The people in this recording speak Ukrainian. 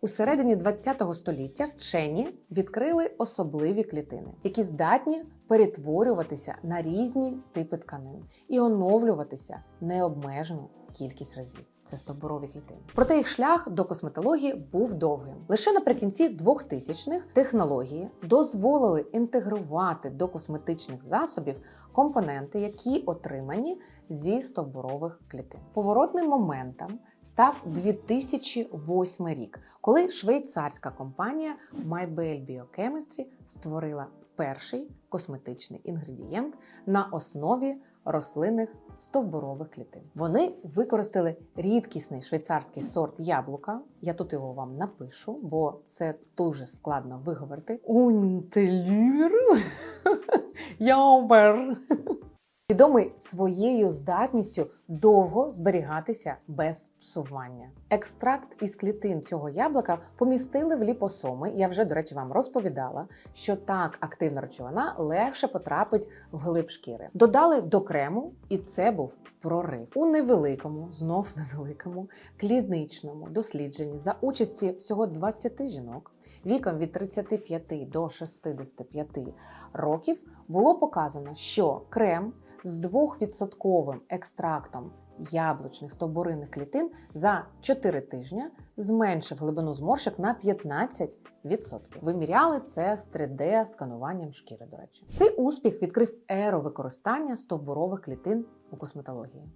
У середині ХХ століття вчені відкрили особливі клітини, які здатні перетворюватися на різні типи тканин і оновлюватися необмежену кількість разів. Це стовбурові клітини. Проте їх шлях до косметології був довгим. Лише наприкінці 2000-х технології дозволили інтегрувати до косметичних засобів компоненти, які отримані зі стовбурових клітин. Поворотним моментом став 2008 рік, коли швейцарська компанія Maybell Biochemistry створила перший косметичний інгредієнт на основі рослинних стовбурових клітин. Вони використали рідкісний швейцарський сорт яблука. Я тут його вам напишу, бо це дуже складно виговорити. Унтелюр Яубер. Відомий своєю здатністю довго зберігатися без псування. Екстракт із клітин цього яблука помістили в ліпосоми. Я вже, до речі, вам розповідала, що так активна речовина легше потрапить в глиб шкіри. Додали до крему, і це був прорив у невеликому, знов невеликому клінічному дослідженні за участі всього 20 жінок. Віком від 35 до 65 років було показано, що крем з 2% екстрактом яблучних стовбуринних клітин за 4 тижні зменшив глибину зморшок на 15%. Виміряли це з 3D-скануванням шкіри, до речі. Цей успіх відкрив еру використання стовбурових клітин у косметології.